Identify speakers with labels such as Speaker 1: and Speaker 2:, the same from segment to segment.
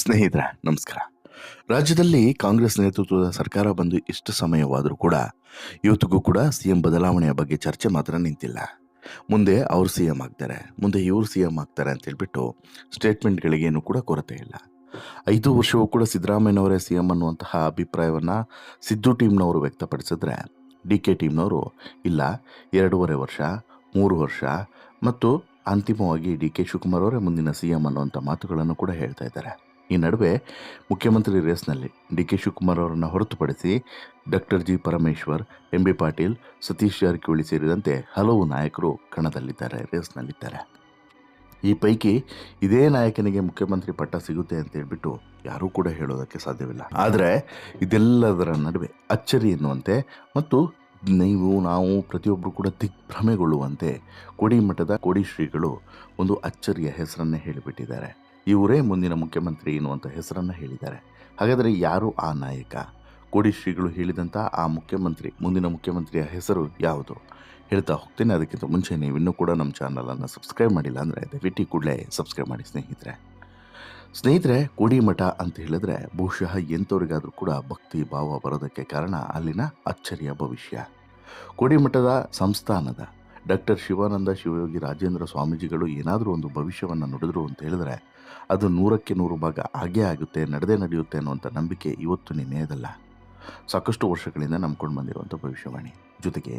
Speaker 1: ಸ್ನೇಹಿತರೆ, ನಮಸ್ಕಾರ. ರಾಜ್ಯದಲ್ಲಿ ಕಾಂಗ್ರೆಸ್ ನೇತೃತ್ವದ ಸರ್ಕಾರ ಬಂದು ಇಷ್ಟು ಸಮಯವಾದರೂ ಕೂಡ ಇವತ್ತಿಗೂ ಕೂಡ ಸಿಎಂ ಬದಲಾವಣೆಯ ಬಗ್ಗೆ ಚರ್ಚೆ ಮಾತ್ರ ನಿಂತಿಲ್ಲ. ಮುಂದೆ ಅವರು ಸಿ ಎಂ ಆಗ್ತಾರೆ, ಮುಂದೆ ಇವರು ಸಿ ಎಂ ಆಗ್ತಾರೆ ಅಂತ ಹೇಳ್ಬಿಟ್ಟು ಸ್ಟೇಟ್ಮೆಂಟ್ಗಳಿಗೇನು ಕೂಡ ಕೊರತೆ ಇಲ್ಲ. ಐದು ವರ್ಷವೂ ಕೂಡ ಸಿದ್ದರಾಮಯ್ಯನವರೇ ಸಿ ಎಂ ಅನ್ನುವಂತಹ ಅಭಿಪ್ರಾಯವನ್ನು ಸಿದ್ದು ಟೀಮ್ನವರು ವ್ಯಕ್ತಪಡಿಸಿದ್ರೆ ಡಿ ಕೆ ಟೀಮ್ನವರು ಇಲ್ಲ, ಎರಡೂವರೆ ವರ್ಷ, ಮೂರು ವರ್ಷ ಮತ್ತು ಅಂತಿಮವಾಗಿ ಡಿ ಕೆ ಶಿವಕುಮಾರ್ ಅವರೇ ಮುಂದಿನ ಸಿ ಎಂ ಅನ್ನುವಂಥ ಮಾತುಗಳನ್ನು ಕೂಡ ಹೇಳ್ತಾ ಇದ್ದಾರೆ. ಈ ನಡುವೆ ಮುಖ್ಯಮಂತ್ರಿ ರೇಸ್ನಲ್ಲಿ ಡಿ ಕೆ ಶಿವಕುಮಾರ್ ಅವರನ್ನು ಹೊರತುಪಡಿಸಿ doctor G. Parameshwar, M. B. Patil, Satish Jarkiholi ಸೇರಿದಂತೆ ಹಲವು ನಾಯಕರು ಕಣದಲ್ಲಿದ್ದಾರೆ, ರೇಸ್ನಲ್ಲಿದ್ದಾರೆ. ಈ ಪೈಕಿ ಇದೇ ನಾಯಕನಿಗೆ ಮುಖ್ಯಮಂತ್ರಿ ಪಟ್ಟ ಸಿಗುತ್ತೆ ಅಂತ ಹೇಳ್ಬಿಟ್ಟು ಯಾರೂ ಕೂಡ ಹೇಳೋದಕ್ಕೆ ಸಾಧ್ಯವಿಲ್ಲ. ಆದರೆ ಇದೆಲ್ಲದರ ನಡುವೆ ಅಚ್ಚರಿ ಎನ್ನುವಂತೆ ಮತ್ತು ನೀವು, ನಾವು ಪ್ರತಿಯೊಬ್ಬರು ಕೂಡ ದಿಗ್ಭ್ರಮೆಗೊಳ್ಳುವಂತೆ ಕೋಡಿಮಠದ ಕೋಡಿ ಶ್ರೀಗಳು ಒಂದು ಅಚ್ಚರಿಯ ಹೆಸರನ್ನೇ ಹೇಳಿಬಿಟ್ಟಿದ್ದಾರೆ. ಇವರೇ ಮುಂದಿನ ಮುಖ್ಯಮಂತ್ರಿ ಎನ್ನುವಂಥ ಹೆಸರನ್ನು ಹೇಳಿದ್ದಾರೆ. ಹಾಗಾದರೆ ಯಾರು ಆ ನಾಯಕ? ಕೋಡಿ ಶ್ರೀಗಳು ಹೇಳಿದಂಥ ಆ ಮುಖ್ಯಮಂತ್ರಿ, ಮುಂದಿನ ಮುಖ್ಯಮಂತ್ರಿಯ ಹೆಸರು ಯಾವುದು? ಹೇಳ್ತಾ ಹೋಗ್ತೇನೆ. ಅದಕ್ಕಿಂತ ಮುಂಚೆ ನೀವು ಇನ್ನೂ ಕೂಡ ನಮ್ಮ ಚಾನಲನ್ನು ಸಬ್ಸ್ಕ್ರೈಬ್ ಮಾಡಿಲ್ಲ ಅಂದರೆ ದಯವಿಟ್ಟು ಕೂಡಲೇ ಸಬ್ಸ್ಕ್ರೈಬ್ ಮಾಡಿ ಸ್ನೇಹಿತರೆ. ಸ್ನೇಹಿತರೆ ಕೋಡಿಮಠ ಅಂತ ಹೇಳಿದ್ರೆ ಬಹುಶಃ ಎಂಥವ್ರಿಗಾದರೂ ಕೂಡ ಭಕ್ತಿ ಭಾವ ಬರೋದಕ್ಕೆ ಕಾರಣ ಅಲ್ಲಿನ ಅಚ್ಚರಿಯ ಭವಿಷ್ಯ. ಕೋಡಿಮಠದ ಸಂಸ್ಥಾನದ ಡಾಕ್ಟರ್ ಶಿವಾನಂದ ಶಿವಯೋಗಿ ರಾಜೇಂದ್ರ ಸ್ವಾಮೀಜಿಗಳು ಏನಾದರೂ ಒಂದು ಭವಿಷ್ಯವನ್ನು ನುಡಿದ್ರು ಅಂತ ಹೇಳಿದ್ರೆ, ಅದು ನೂರಕ್ಕೆ ನೂರು ಭಾಗ ಹಾಗೇ ಆಗುತ್ತೆ, ನಡೆದೇ ನಡೆಯುತ್ತೆ ಅನ್ನುವಂಥ ನಂಬಿಕೆ ಇವತ್ತು ನಿನ್ನೆಯದಲ್ಲ ಸಾಕಷ್ಟು ವರ್ಷಗಳಿಂದ ನಂಬ್ಕೊಂಡು ಬಂದಿರುವಂಥ ಭವಿಷ್ಯವಾಣಿ. ಜೊತೆಗೆ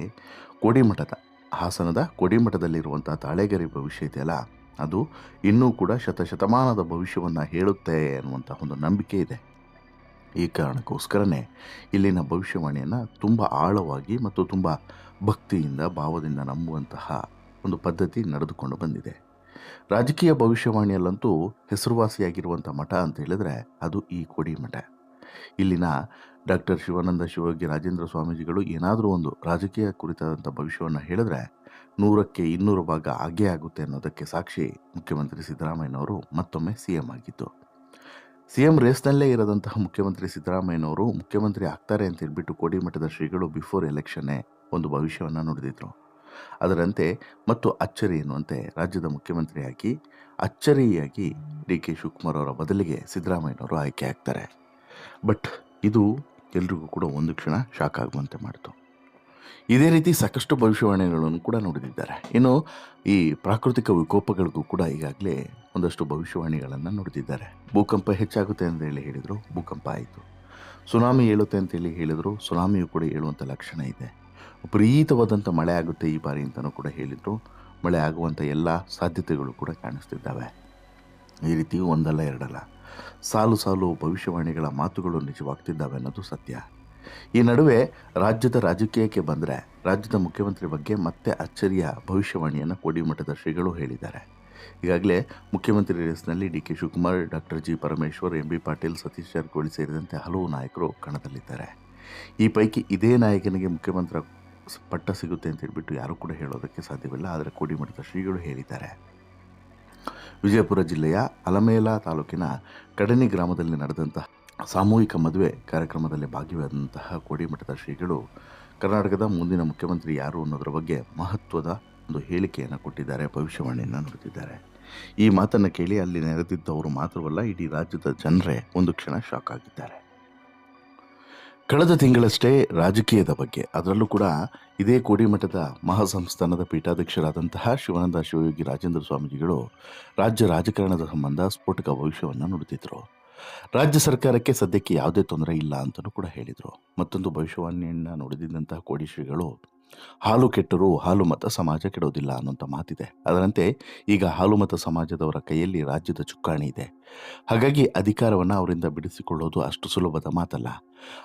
Speaker 1: ಕೋಡಿಮಠದ, ಹಾಸನದ ಕೋಡಿಮಠದಲ್ಲಿರುವಂಥ ತಾಳೆಗರಿ ಭವಿಷ್ಯ ಇದೆಯಲ್ಲ, ಅದು ಇನ್ನೂ ಕೂಡ ಶತಶತಮಾನದ ಭವಿಷ್ಯವನ್ನು ಹೇಳುತ್ತೆ ಅನ್ನುವಂಥ ಒಂದು ನಂಬಿಕೆ ಇದೆ. ಈ ಕಾರಣಕ್ಕೋಸ್ಕರನೇ ಇಲ್ಲಿನ ಭವಿಷ್ಯವಾಣಿಯನ್ನು ತುಂಬ ಆಳವಾಗಿ ಮತ್ತು ತುಂಬ ಭಕ್ತಿಯಿಂದ, ಭಾವದಿಂದ ನಂಬುವಂತಹ ಒಂದು ಪದ್ಧತಿ ನಡೆದುಕೊಂಡು ಬಂದಿದೆ. ರಾಜಕೀಯ ಭವಿಷ್ಯವಾಣಿಯಲ್ಲಂತೂ ಹೆಸರುವಾಸಿಯಾಗಿರುವಂಥ ಮಠ ಅಂತ ಹೇಳಿದ್ರೆ ಅದು ಈ ಕೋಡಿ ಮಠ. ಇಲ್ಲಿನ ಡಾಕ್ಟರ್ ಶಿವಾನಂದ ಶಿವಯೋಗಿ ರಾಜೇಂದ್ರ ಸ್ವಾಮೀಜಿಗಳು ಏನಾದರೂ ಒಂದು ರಾಜಕೀಯ ಕುರಿತಾದಂಥ ಭವಿಷ್ಯವನ್ನು ಹೇಳಿದ್ರೆ ನೂರಕ್ಕೆ ಇನ್ನೂರು ಭಾಗ ಆಗೇ ಆಗುತ್ತೆ ಅನ್ನೋದಕ್ಕೆ ಸಾಕ್ಷಿ ಮುಖ್ಯಮಂತ್ರಿ ಸಿದ್ದರಾಮಯ್ಯನವರು ಮತ್ತೊಮ್ಮೆ ಸಿ ಎಂ ಆಗಿದ್ದು. ಸಿ ಎಂ ರೇಸ್ನಲ್ಲೇ ಇರದಂತಹ ಮುಖ್ಯಮಂತ್ರಿ ಸಿದ್ದರಾಮಯ್ಯನವರು ಮುಖ್ಯಮಂತ್ರಿ ಆಗ್ತಾರೆ ಅಂತ ಹೇಳ್ಬಿಟ್ಟು ಕೋಡಿಮಠದ ಶ್ರೀಗಳು ಬಿಫೋರ್ ಎಲೆಕ್ಷನ್ನೇ ಒಂದು ಭವಿಷ್ಯವನ್ನು ನುಡಿದಿದ್ರು. ಅದರಂತೆ ಮತ್ತು ಅಚ್ಚರಿ ಎನ್ನುವಂತೆ ರಾಜ್ಯದ ಮುಖ್ಯಮಂತ್ರಿಯಾಗಿ, ಅಚ್ಚರಿಯಾಗಿ ಡಿ ಕೆ ಶಿವಕುಮಾರ್ ಅವರ ಬದಲಿಗೆ ಸಿದ್ದರಾಮಯ್ಯನವರು ಆಯ್ಕೆ ಆಗ್ತಾರೆ. ಬಟ್ ಇದು ಎಲ್ರಿಗೂ ಕೂಡ ಒಂದು ಕ್ಷಣ ಶಾಕ್ ಆಗುವಂತೆ ಮಾಡಿತು. ಇದೇ ರೀತಿ ಸಾಕಷ್ಟು ಭವಿಷ್ಯವಾಣಿಗಳನ್ನು ಕೂಡ ನೋಡಿದ್ದಾರೆ ಇನ್ನು ಈ ಪ್ರಾಕೃತಿಕ ವಿಕೋಪಗಳಿಗೂ ಕೂಡ ಈಗಾಗಲೇ ಒಂದಷ್ಟು ಭವಿಷ್ಯವಾಣಿಗಳನ್ನು ನೋಡಿದ್ದಾರೆ ಭೂಕಂಪ ಹೆಚ್ಚಾಗುತ್ತೆ ಅಂತ ಹೇಳಿ ಹೇಳಿದರು, ಭೂಕಂಪ ಆಯಿತು. ಸುನಾಮಿ ಏಳುತ್ತೆ ಅಂತೇಳಿ ಹೇಳಿದರು, ಸುನಾಮಿಯು ಕೂಡ ಹೇಳುವಂಥ ಲಕ್ಷಣ ಇದೆ. ವಿಪರೀತವಾದಂಥ ಮಳೆ ಆಗುತ್ತೆ ಈ ಬಾರಿ ಅಂತಲೂ ಕೂಡ ಹೇಳಿದರು. ಮಳೆ ಆಗುವಂಥ ಎಲ್ಲ ಸಾಧ್ಯತೆಗಳು ಕೂಡ ಕಾಣಿಸ್ತಿದ್ದಾವೆ. ಈ ರೀತಿ ಒಂದಲ್ಲ ಎರಡಲ್ಲ. ಸಾಲು ಸಾಲು ಭವಿಷ್ಯವಾಣಿಗಳ ಮಾತುಗಳು ನಿಜವಾಗ್ತಿದ್ದಾವೆ ಅನ್ನೋದು ಸತ್ಯ. ಈ ನಡುವೆ ರಾಜ್ಯದ ರಾಜಕೀಯಕ್ಕೆ ಬಂದರೆ, ರಾಜ್ಯದ ಮುಖ್ಯಮಂತ್ರಿ ಬಗ್ಗೆ ಮತ್ತೆ ಅಚ್ಚರಿಯ ಭವಿಷ್ಯವಾಣಿಯನ್ನು ಕೋಡಿಮಠದ ಶ್ರೀಗಳು ಹೇಳಿದ್ದಾರೆ. ಈಗಾಗಲೇ ಮುಖ್ಯಮಂತ್ರಿ ರೇಸ್ನಲ್ಲಿ D K Shivakumar doctor G Parameshwar, M B Patil, Satish Jarkiholi ಸೇರಿದಂತೆ ಹಲವು ನಾಯಕರು ಕಣದಲ್ಲಿದ್ದಾರೆ. ಈ ಪೈಕಿ ಇದೇ ನಾಯಕನಿಗೆ ಮುಖ್ಯಮಂತ್ರಿ ಪಟ್ಟ ಸಿಗುತ್ತೆ ಅಂತ ಹೇಳಿಬಿಟ್ಟು ಯಾರೂ ಕೂಡ ಹೇಳೋದಕ್ಕೆ ಸಾಧ್ಯವಿಲ್ಲ, ಆದರೆ ಕೋಡಿಮಠದ ಶ್ರೀಗಳು ಹೇಳಿದ್ದಾರೆ. ವಿಜಯಪುರ ಜಿಲ್ಲೆಯ ಅಲಮೇಲ ತಾಲೂಕಿನ ಕಡನಿ ಗ್ರಾಮದಲ್ಲಿ ನಡೆದಂತಹ ಸಾಮೂಹಿಕ ಮದುವೆ ಕಾರ್ಯಕ್ರಮದಲ್ಲಿ ಭಾಗಿಯಾದಂತಹ ಕೋಡಿಮಠದ ಶ್ರೀಗಳು ಕರ್ನಾಟಕದ ಮುಂದಿನ ಮುಖ್ಯಮಂತ್ರಿ ಯಾರು ಅನ್ನೋದರ ಬಗ್ಗೆ ಮಹತ್ವದ ಒಂದು ಹೇಳಿಕೆಯನ್ನು ಕೊಟ್ಟಿದ್ದಾರೆ, ಭವಿಷ್ಯವಾಣಿಯನ್ನು ನುಡಿದಿದ್ದಾರೆ ಈ ಮಾತನ್ನು ಕೇಳಿ ಅಲ್ಲಿ ನೆರೆದಿದ್ದವರು ಮಾತ್ರವಲ್ಲ, ಇಡೀ ರಾಜ್ಯದ ಜನರೇ ಒಂದು ಕ್ಷಣ ಶಾಕ್ ಆಗಿದ್ದಾರೆ. ಕಳೆದ ತಿಂಗಳಷ್ಟೇ ರಾಜಕೀಯದ ಬಗ್ಗೆ, ಅದರಲ್ಲೂ ಕೂಡ ಇದೇ ಕೋಡಿಮಠದ ಮಹಾಸಂಸ್ಥಾನದ ಪೀಠಾಧ್ಯಕ್ಷರಾದಂತಹ ಶಿವಾನಂದ ಶಿವಯೋಗಿ ರಾಜೇಂದ್ರ ಸ್ವಾಮೀಜಿಗಳು ರಾಜ್ಯ ರಾಜಕಾರಣದ ಸಂಬಂಧ ಸ್ಫೋಟಕ ಭವಿಷ್ಯವನ್ನು ನುಡಿದಿದ್ರು. ರಾಜ್ಯ ಸರ್ಕಾರಕ್ಕೆ ಸದ್ಯಕ್ಕೆ ಯಾವುದೇ ತೊಂದರೆ ಇಲ್ಲ ಅಂತಲೂ ಕೂಡ ಹೇಳಿದರು. ಮತ್ತೊಂದು ಭವಿಷ್ಯವಾಣಿಯನ್ನು ನುಡಿದಿದ್ದಂತಹ ಕೋಡಿ ಶ್ರೀಗಳು, ಹಾಲು ಕೆಟ್ಟರೂ ಹಾಲು ಮತ ಸಮಾಜ ಕೆಡೋದಿಲ್ಲ ಅನ್ನೋಂಥ ಮಾತಿದೆ. ಅದರಂತೆ ಈಗ ಹಾಲು ಮತ ಸಮಾಜದವರ ಕೈಯಲ್ಲಿ ರಾಜ್ಯದ ಚುಕ್ಕಾಣಿ ಇದೆ. ಹಾಗಾಗಿ ಅಧಿಕಾರವನ್ನು ಅವರಿಂದ ಬಿಡಿಸಿಕೊಳ್ಳೋದು ಅಷ್ಟು ಸುಲಭದ ಮಾತಲ್ಲ.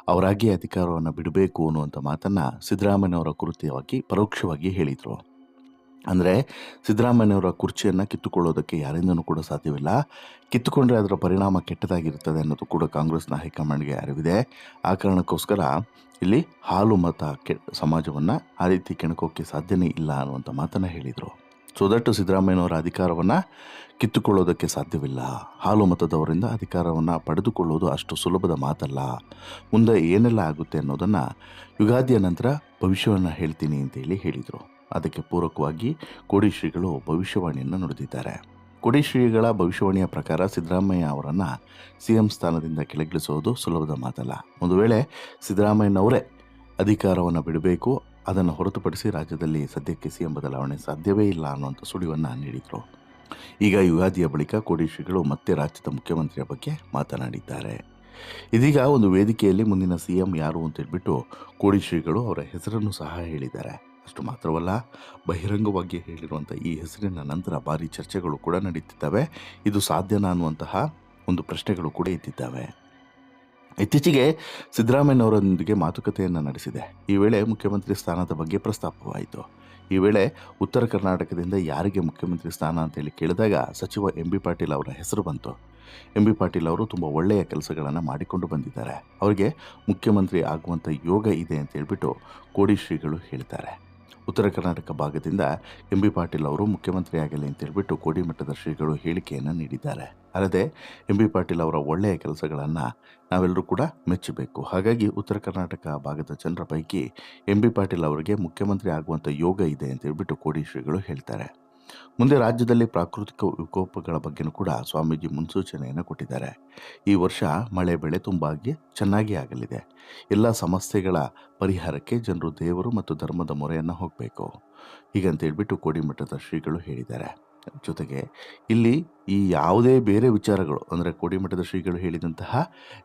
Speaker 1: ಅವರಾಗಿಯೇ ಅಧಿಕಾರವನ್ನು ಬಿಡಬೇಕು ಅನ್ನುವಂಥ ಮಾತನ್ನು ಸಿದ್ದರಾಮಯ್ಯನವರ ಕುರಿತವಾಗಿ ಪರೋಕ್ಷವಾಗಿ ಹೇಳಿದರು. ಅಂದರೆ ಸಿದ್ದರಾಮಯ್ಯನವರ ಕುರ್ಚಿಯನ್ನು ಕಿತ್ತುಕೊಳ್ಳೋದಕ್ಕೆ ಯಾರಿಂದನೂ ಕೂಡ ಸಾಧ್ಯವಿಲ್ಲ. ಕಿತ್ತುಕೊಂಡ್ರೆ ಅದರ ಪರಿಣಾಮ ಕೆಟ್ಟದಾಗಿರುತ್ತದೆ ಅನ್ನೋದು ಕೂಡ ಕಾಂಗ್ರೆಸ್ನ ಹೈಕಮಾಂಡ್ಗೆ ಅರಿವಿದೆ. ಆ ಕಾರಣಕ್ಕೋಸ್ಕರ ಇಲ್ಲಿ ಹಾಲು ಮತ ಕೆ, ಸಮಾಜವನ್ನು ಆ ರೀತಿ ಕೆಣಕೋಕ್ಕೆ ಸಾಧ್ಯನೇ ಇಲ್ಲ ಅನ್ನುವಂಥ ಮಾತನ್ನು ಹೇಳಿದರು. ಸೊ ದಟ್ ಸಿದ್ದರಾಮಯ್ಯನವರ ಅಧಿಕಾರವನ್ನು ಕಿತ್ತುಕೊಳ್ಳೋದಕ್ಕೆ ಸಾಧ್ಯವಿಲ್ಲ. ಹಾಲು ಮತದವರಿಂದ ಅಧಿಕಾರವನ್ನು ಪಡೆದುಕೊಳ್ಳೋದು ಅಷ್ಟು ಸುಲಭದ ಮಾತಲ್ಲ. ಮುಂದೆ ಏನೆಲ್ಲ ಆಗುತ್ತೆ ಅನ್ನೋದನ್ನು ಯುಗಾದಿಯ ನಂತರ ಭವಿಷ್ಯವನ್ನು ಹೇಳ್ತೀನಿ ಅಂತೇಳಿ ಹೇಳಿದರು. ಅದಕ್ಕೆ ಪೂರಕವಾಗಿ ಕೋಡಿ ಶ್ರೀಗಳು ಭವಿಷ್ಯವಾಣಿಯನ್ನು ನುಡಿದಿದ್ದಾರೆ. ಕೊಡಿ ಶ್ರೀಗಳ ಭವಿಷ್ಯವಾಣಿಯ ಪ್ರಕಾರ ಸಿದ್ದರಾಮಯ್ಯ ಅವರನ್ನು ಸಿ ಎಂ ಸ್ಥಾನದಿಂದ ಕೆಳಗಿಳಿಸುವುದು ಸುಲಭದ ಮಾತಲ್ಲ. ಒಂದು ವೇಳೆ ಸಿದ್ದರಾಮಯ್ಯನವರೇ ಅಧಿಕಾರವನ್ನು ಬಿಡಬೇಕು, ಅದನ್ನು ಹೊರತುಪಡಿಸಿ ರಾಜ್ಯದಲ್ಲಿ ಸದ್ಯಕ್ಕೆ ಸಿ ಎಂ ಬದಲಾವಣೆ ಸಾಧ್ಯವೇ ಇಲ್ಲ ಅನ್ನುವಂಥ ಸುಳಿವನ್ನು ನೀಡಿದರು. ಈಗ ಯುಗಾದಿಯ ಬಳಿಕ ಕೋಡಿ ಶ್ರೀಗಳು ಮತ್ತೆ ರಾಜ್ಯದ ಮುಖ್ಯಮಂತ್ರಿಯ ಬಗ್ಗೆ ಮಾತನಾಡಿದ್ದಾರೆ. ಇದೀಗ ಒಂದು ವೇದಿಕೆಯಲ್ಲಿ ಮುಂದಿನ ಸಿ ಎಂ ಯಾರು ಅಂತ ಹೇಳಿಬಿಟ್ಟು ಕೋಡಿ ಶ್ರೀಗಳು ಅವರ ಹೆಸರನ್ನು ಸಹ ಹೇಳಿದ್ದಾರೆ. ಅಷ್ಟು ಮಾತ್ರವಲ್ಲ, ಬಹಿರಂಗವಾಗಿ ಹೇಳಿರುವಂಥ ಈ ಹೆಸರಿನ ನಂತರ ಭಾರಿ ಚರ್ಚೆಗಳು ಕೂಡ ನಡೀತಿದ್ದಾವೆ. ಇದು ಸಾಧ್ಯನಾ ಅನ್ನುವಂತಹ ಒಂದು ಪ್ರಶ್ನೆಗಳು ಕೂಡ ಇದ್ದಿದ್ದಾವೆ ಇತ್ತೀಚೆಗೆ ಸಿದ್ದರಾಮಯ್ಯನವರೊಂದಿಗೆ ಮಾತುಕತೆಯನ್ನು ನಡೆಸಿದೆ. ಈ ವೇಳೆ ಮುಖ್ಯಮಂತ್ರಿ ಸ್ಥಾನದ ಬಗ್ಗೆ ಪ್ರಸ್ತಾಪವಾಯಿತು. ಈ ವೇಳೆ ಉತ್ತರ ಕರ್ನಾಟಕದಿಂದ ಯಾರಿಗೆ ಮುಖ್ಯಮಂತ್ರಿ ಸ್ಥಾನ ಅಂತೇಳಿ ಕೇಳಿದಾಗ ಸಚಿವ ಎಂ ಬಿ ಪಾಟೀಲ್ ಅವರ ಹೆಸರು ಬಂತು. ಎಂ ಬಿ ಪಾಟೀಲ್ ಅವರು ತುಂಬ ಒಳ್ಳೆಯ ಕೆಲಸಗಳನ್ನು ಮಾಡಿಕೊಂಡು ಬಂದಿದ್ದಾರೆ. ಅವರಿಗೆ ಮುಖ್ಯಮಂತ್ರಿ ಆಗುವಂಥ ಯೋಗ ಇದೆ ಅಂತ ಹೇಳಿಬಿಟ್ಟು ಕೋಡಿ ಶ್ರೀಗಳು ಹೇಳ್ತಾರೆ. ಉತ್ತರ ಕರ್ನಾಟಕ ಭಾಗದಿಂದ ಎಂ ಬಿ ಪಾಟೀಲ್ ಅವರು ಮುಖ್ಯಮಂತ್ರಿ ಆಗಲಿ ಅಂತ ಹೇಳಿಬಿಟ್ಟು ಕೋಡಿಮಠದ ಶ್ರೀಗಳು ಹೇಳಿಕೆಯನ್ನು ನೀಡಿದ್ದಾರೆ. ಅಲ್ಲದೆ ಎಂ ಬಿ ಪಾಟೀಲ್ ಅವರ ಒಳ್ಳೆಯ ಕೆಲಸಗಳನ್ನು ನಾವೆಲ್ಲರೂ ಕೂಡ ಮೆಚ್ಚಬೇಕು. ಹಾಗಾಗಿ ಉತ್ತರ ಕರ್ನಾಟಕ ಭಾಗದ ಜನರ ಪೈಕಿ ಎಂ ಬಿ ಪಾಟೀಲ್ ಅವರಿಗೆ ಮುಖ್ಯಮಂತ್ರಿ ಆಗುವಂಥ ಯೋಗ ಇದೆ ಅಂತ ಹೇಳಿಬಿಟ್ಟು ಕೋಡಿ ಶ್ರೀಗಳು ಹೇಳ್ತಾರೆ. ಮುಂದೆ ರಾಜ್ಯದಲ್ಲಿ ಪ್ರಾಕೃತಿಕ ವಿಕೋಪಗಳ ಬಗ್ಗೆನೂ ಕೂಡ ಸ್ವಾಮೀಜಿ ಮುನ್ಸೂಚನೆಯನ್ನು ಕೊಟ್ಟಿದ್ದಾರೆ. ಈ ವರ್ಷ ಮಳೆ ಬೆಳೆ ತುಂಬಾಗಿ ಚೆನ್ನಾಗಿ ಆಗಲಿದೆ. ಎಲ್ಲ ಸಮಸ್ಯೆಗಳ ಪರಿಹಾರಕ್ಕೆ ಜನರು ದೇವರು ಮತ್ತು ಧರ್ಮದ ಮೊರೆಯನ್ನು ಹೋಗಬೇಕು. ಹೀಗಂತ ಹೇಳ್ಬಿಟ್ಟು ಕೋಡಿಮಠದ ಶ್ರೀಗಳು ಹೇಳಿದ್ದಾರೆ. ಜೊತೆಗೆ ಇಲ್ಲಿ ಈ ಯಾವುದೇ ಬೇರೆ ವಿಚಾರಗಳು, ಅಂದರೆ ಕೋಡಿಮಠದ ಶ್ರೀಗಳು ಹೇಳಿದಂತಹ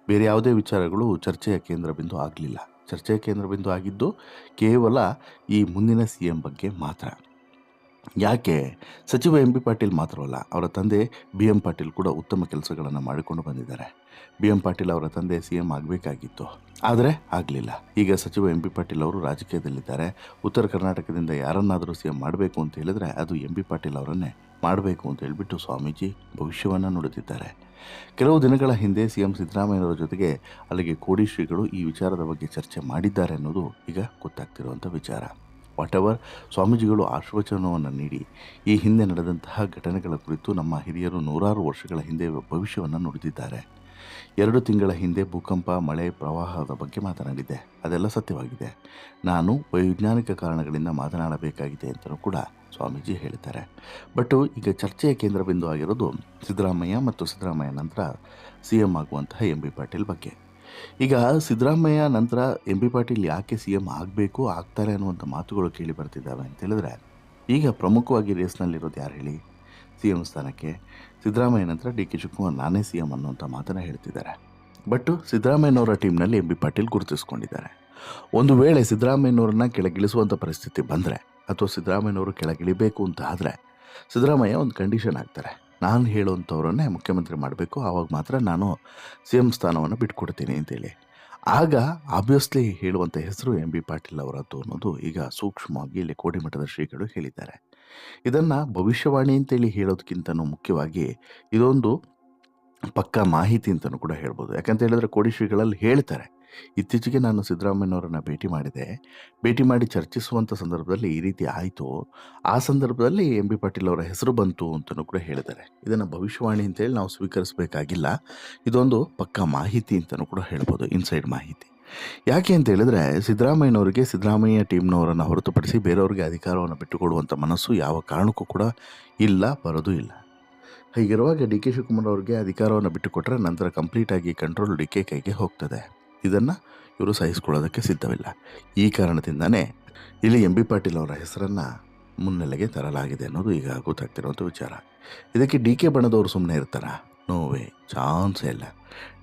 Speaker 1: ಬೇರೆ ಯಾವುದೇ ವಿಚಾರಗಳು ಚರ್ಚೆಯ ಕೇಂದ್ರ ಬಿಂದು ಆಗಲಿಲ್ಲ. ಚರ್ಚೆಯ ಕೇಂದ್ರ ಬಿಂದು ಆಗಿದ್ದು ಕೇವಲ ಈ ಮುಂದಿನ ಸಿ ಎಂ ಬಗ್ಗೆ ಮಾತ್ರ. ಯಾಕೆ ಸಚಿವ ಎಂ ಬಿ ಪಾಟೀಲ್ ಮಾತ್ರವಲ್ಲ ಅವರ ತಂದೆ ಬಿ ಎಂ ಪಾಟೀಲ್ ಕೂಡ ಉತ್ತಮ ಕೆಲಸಗಳನ್ನು ಮಾಡಿಕೊಂಡು ಬಂದಿದ್ದಾರೆ. ಬಿ ಎಂ ಪಾಟೀಲ್ ಅವರ ತಂದೆ ಸಿ ಎಂ ಆಗಬೇಕಾಗಿತ್ತು. ಆದರೆ ಆಗಲಿಲ್ಲ. ಈಗ ಸಚಿವ ಎಂ ಬಿ ಪಾಟೀಲ್ ಅವರು ರಾಜಕೀಯದಲ್ಲಿದ್ದಾರೆ. ಉತ್ತರ ಕರ್ನಾಟಕದಿಂದ ಯಾರನ್ನಾದರೂ ಸಿ ಎಂ ಮಾಡಬೇಕು ಅಂತ ಹೇಳಿದ್ರೆ ಅದು ಎಂ ಬಿ ಪಾಟೀಲ್ ಅವರನ್ನೇ ಮಾಡಬೇಕು ಅಂತ ಹೇಳಿಬಿಟ್ಟು ಸ್ವಾಮೀಜಿ ಭವಿಷ್ಯವನ್ನು ನೋಡುತ್ತಿದ್ದಾರೆ ಕೆಲವು ದಿನಗಳ ಹಿಂದೆ ಸಿ ಎಂ ಸಿದ್ದರಾಮಯ್ಯನವರ ಜೊತೆಗೆ ಅಲ್ಲಿಗೆ ಕೋಡಿ ಶ್ರೀಗಳು ಈ ವಿಚಾರದ ಬಗ್ಗೆ ಚರ್ಚೆ ಮಾಡಿದ್ದಾರೆ ಅನ್ನೋದು ಈಗ ಗೊತ್ತಾಗ್ತಿರುವಂಥ ವಿಚಾರ. ವಾಟ್ ಎವರ್ ಸ್ವಾಮೀಜಿಗಳು ಆಶ್ವಚನವನ್ನು ನೀಡಿ, ಈ ಹಿಂದೆ ನಡೆದಂತಹ ಘಟನೆಗಳ ಕುರಿತು ನಮ್ಮ ಹಿರಿಯರು ನೂರಾರು ವರ್ಷಗಳ ಹಿಂದೆ ಭವಿಷ್ಯವನ್ನು ನುಡಿದಿದ್ದಾರೆ. ಎರಡು ತಿಂಗಳ ಹಿಂದೆ ಭೂಕಂಪ, ಮಳೆ, ಪ್ರವಾಹದ ಬಗ್ಗೆ ಮಾತನಾಡಿದ್ದೆ. ಅದೆಲ್ಲ ಸತ್ಯವಾಗಿದೆ. ನಾನು ವೈಜ್ಞಾನಿಕ ಕಾರಣಗಳಿಂದ ಮಾತನಾಡಬೇಕಾಗಿದೆ ಅಂತಲೂ ಕೂಡ ಸ್ವಾಮೀಜಿ ಹೇಳಿದ್ದಾರೆ. ಬಟ್ ಈಗ ಚರ್ಚೆಯ ಕೇಂದ್ರ ಬಿಂದು ಆಗಿರೋದು ಸಿದ್ದರಾಮಯ್ಯ ಮತ್ತು ಸಿದ್ದರಾಮಯ್ಯ ನಂತರ ಸಿ ಎಂ ಆಗುವಂತಹ ಎಂ ಬಿ ಪಾಟೀಲ್ ಬಗ್ಗೆ. ಈಗ ಸಿದ್ದರಾಮಯ್ಯ ನಂತರ ಎಂ ಬಿ ಪಾಟೀಲ್ ಯಾಕೆ ಸಿ ಎಂ ಆಗಬೇಕು, ಆಗ್ತಾರೆ ಅನ್ನುವಂಥ ಮಾತುಗಳು ಕೇಳಿ ಬರ್ತಿದ್ದಾವೆ ಅಂತ ಹೇಳಿದ್ರೆ, ಈಗ ಪ್ರಮುಖವಾಗಿ ರೇಸ್ನಲ್ಲಿರೋದು ಯಾರು ಹೇಳಿ? ಸಿ ಎಂ ಸ್ಥಾನಕ್ಕೆ. ಸಿದ್ದರಾಮಯ್ಯ ನಂತರ ಡಿ ಕೆ ಶಿವಕುಮಾರ್ ನಾನೇ ಸಿ ಎಂ ಅನ್ನುವಂಥ ಮಾತನ್ನು ಹೇಳ್ತಿದ್ದಾರೆ. ಬಟ್ ಸಿದ್ದರಾಮಯ್ಯನವರ ಟೀಮ್ನಲ್ಲಿ ಎಂ ಬಿ ಪಾಟೀಲ್ ಗುರುತಿಸ್ಕೊಂಡಿದ್ದಾರೆ. ಒಂದು ವೇಳೆ ಸಿದ್ದರಾಮಯ್ಯನವ್ರನ್ನ ಕೆಳಗಿಳಿಸುವಂಥ ಪರಿಸ್ಥಿತಿ ಬಂದರೆ, ಅಥವಾ ಸಿದ್ದರಾಮಯ್ಯನವರು ಕೆಳಗಿಳಿಬೇಕು ಅಂತ ಆದರೆ, ಸಿದ್ದರಾಮಯ್ಯ ಒಂದು ಕಂಡೀಷನ್ ಆಗ್ತಾರೆ. ನಾನು ಹೇಳುವಂಥವ್ರನ್ನೇ ಮುಖ್ಯಮಂತ್ರಿ ಮಾಡಬೇಕು, ಆವಾಗ ಮಾತ್ರ ನಾನು ಸಿ ಎಂ ಸ್ಥಾನವನ್ನು ಬಿಟ್ಕೊಡ್ತೀನಿ ಅಂತೇಳಿ. ಆಗ ಆಬ್ವಿಯಸ್ಲಿ ಹೇಳುವಂಥ ಹೆಸರು ಎಂ ಬಿ ಪಾಟೀಲ್ ಅವರದ್ದು ಅನ್ನೋದು ಈಗ ಸೂಕ್ಷ್ಮವಾಗಿ ಇಲ್ಲಿ ಕೋಡಿಮಠದ ಶ್ರೀಗಳು ಹೇಳಿದ್ದಾರೆ. ಇದನ್ನು ಭವಿಷ್ಯವಾಣಿ ಅಂತೇಳಿ ಹೇಳೋದಕ್ಕಿಂತನೂ ಮುಖ್ಯವಾಗಿ ಇದೊಂದು ಪಕ್ಕಾ ಮಾಹಿತಿ ಅಂತಲೂ ಕೂಡ ಹೇಳ್ಬೋದು. ಯಾಕಂತ ಹೇಳಿದ್ರೆ ಕೋಡಿ ಶ್ರೀಗಳಲ್ಲಿ ಹೇಳ್ತಾರೆ ಇತ್ತೀಚೆಗೆ ನಾನು ಸಿದ್ದರಾಮಯ್ಯನವರನ್ನು ಭೇಟಿ ಮಾಡಿದೆ. ಭೇಟಿ ಮಾಡಿ ಚರ್ಚಿಸುವಂಥ ಸಂದರ್ಭದಲ್ಲಿ ಈ ರೀತಿ ಆಯಿತು. ಆ ಸಂದರ್ಭದಲ್ಲಿ ಎಂ ಬಿ ಪಾಟೀಲ್ ಅವರ ಹೆಸರು ಬಂತು ಅಂತಲೂ ಕೂಡ ಹೇಳಿದ್ದಾರೆ. ಇದನ್ನು ಭವಿಷ್ಯವಾಣಿ ಅಂತೇಳಿ ನಾವು ಸ್ವೀಕರಿಸಬೇಕಾಗಿಲ್ಲ. ಇದೊಂದು ಪಕ್ಕಾ ಮಾಹಿತಿ ಅಂತಲೂ ಕೂಡ ಹೇಳ್ಬೋದು, ಇನ್ಸೈಡ್ ಮಾಹಿತಿ. ಯಾಕೆ ಅಂತ ಹೇಳಿದ್ರೆ ಸಿದ್ದರಾಮಯ್ಯನವರಿಗೆ ಸಿದ್ದರಾಮಯ್ಯ ಟೀಮ್ನವರನ್ನು ಹೊರತುಪಡಿಸಿ ಬೇರೆಯವರಿಗೆ ಅಧಿಕಾರವನ್ನು ಬಿಟ್ಟುಕೊಡುವಂಥ ಮನಸ್ಸು ಯಾವ ಕಾರಣಕ್ಕೂ ಕೂಡ ಇಲ್ಲ, ಬರೋದು ಇಲ್ಲ. ಹೀಗಿರುವಾಗ ಡಿ ಕೆ ಶಿವಕುಮಾರ್ ಅವರಿಗೆ ಅಧಿಕಾರವನ್ನು ಬಿಟ್ಟುಕೊಟ್ಟರೆ ನಂತರ ಕಂಪ್ಲೀಟಾಗಿ ಕಂಟ್ರೋಲ್ ಡಿ ಕೆ ಕೈಗೆ ಹೋಗ್ತದೆ. ಇದನ್ನು ಇವರು ಸಹಿಸ್ಕೊಳ್ಳೋದಕ್ಕೆ ಸಿದ್ಧವಿಲ್ಲ. ಈ ಕಾರಣದಿಂದನೇ ಇಲ್ಲಿ ಎಂ ಬಿ ಪಾಟೀಲ್ ಅವರ ಹೆಸರನ್ನು ಮುನ್ನೆಲೆಗೆ ತರಲಾಗಿದೆ ಅನ್ನೋದು ಈಗ ಗೊತ್ತಾಗ್ತಿರುವಂಥ ವಿಚಾರ. ಇದಕ್ಕೆ ಡಿ ಕೆ ಬಣದವರು ಸುಮ್ಮನೆ ಇರ್ತಾರ? ನೋವೇ ಚಾನ್ಸೇ ಇಲ್ಲ.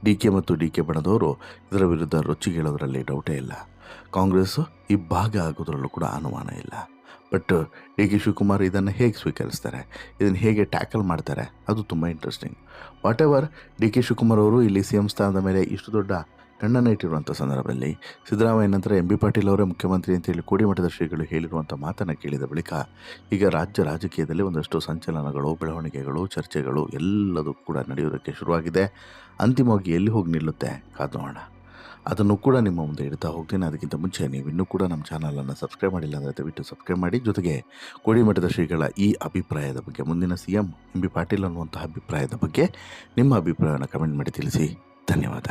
Speaker 1: ಡಿ ಕೆ ಮತ್ತು ಡಿ ಕೆ ಬಣದವರು ಇದರ ವಿರುದ್ಧ ರೊಚ್ಚಿಗೇಳೋದ್ರಲ್ಲಿ ಡೌಟೇ ಇಲ್ಲ. ಕಾಂಗ್ರೆಸ್ಸು ಇಬ್ಬಾಗ ಆಗೋದ್ರಲ್ಲೂ ಕೂಡ ಅನುಮಾನ ಇಲ್ಲ. ಬಟ್ ಡಿ ಕೆ ಶಿವಕುಮಾರ್ ಇದನ್ನು ಹೇಗೆ ಸ್ವೀಕರಿಸ್ತಾರೆ? ಇದನ್ನು ಹೇಗೆ ಟ್ಯಾಕಲ್ ಮಾಡ್ತಾರೆ? ಅದು ತುಂಬ interesting whatever D K Shivakumar ಅವರು ಇಲ್ಲಿ ಸಿ ಎಂ ಸ್ಥಾನದ ಮೇಲೆ ಇಷ್ಟು ದೊಡ್ಡ ಕಣ್ಣನ್ನು ಇಟ್ಟಿರುವಂಥ ಸಂದರ್ಭದಲ್ಲಿ ಸಿದ್ದರಾಮಯ್ಯ ನಂತರ ಎಂ ಬಿ ಪಾಟೀಲ್ ಅವರೇ ಮುಖ್ಯಮಂತ್ರಿ ಅಂತೇಳಿ ಕೋಡಿಮಠದ ಶ್ರೀಗಳು ಹೇಳಿರುವಂಥ ಮಾತನ್ನು ಕೇಳಿದ ಬಳಿಕ ಈಗ ರಾಜ್ಯ ರಾಜಕೀಯದಲ್ಲಿ ಒಂದಷ್ಟು ಸಂಚಲನಗಳು, ಬೆಳವಣಿಗೆಗಳು, ಚರ್ಚೆಗಳು ಎಲ್ಲದೂ ಕೂಡ ನಡೆಯೋದಕ್ಕೆ ಶುರುವಾಗಿದೆ. ಅಂತಿಮವಾಗಿ ಎಲ್ಲಿ ಹೋಗಿ ನಿಲ್ಲುತ್ತೆ ಕಾದು ನೋಡೋಣ ಅದನ್ನು ಕೂಡ ನಿಮ್ಮ ಮುಂದೆ ಇಡ್ತಾ ಹೋಗ್ತೀನಿ. ಅದಕ್ಕಿಂತ ಮುಂಚೆ ನೀವು ಇನ್ನೂ ಕೂಡ ನಮ್ಮ ಚಾನಲನ್ನು ಸಬ್ಸ್ಕ್ರೈಬ್ ಮಾಡಿಲ್ಲ ಅಂದರೆ ದಯವಿಟ್ಟು ಸಬ್ಸ್ಕ್ರೈಬ್ ಮಾಡಿ. ಜೊತೆಗೆ ಕೋಡಿಮಠದ ಶ್ರೀಗಳ ಈ ಅಭಿಪ್ರಾಯದ ಬಗ್ಗೆ ಮುಂದಿನ C M M B Patil ಅನ್ನುವಂಥ ಅಭಿಪ್ರಾಯದ ಬಗ್ಗೆ ನಿಮ್ಮ ಅಭಿಪ್ರಾಯವನ್ನು ಕಮೆಂಟ್ ಮಾಡಿ ತಿಳಿಸಿ. ಧನ್ಯವಾದ.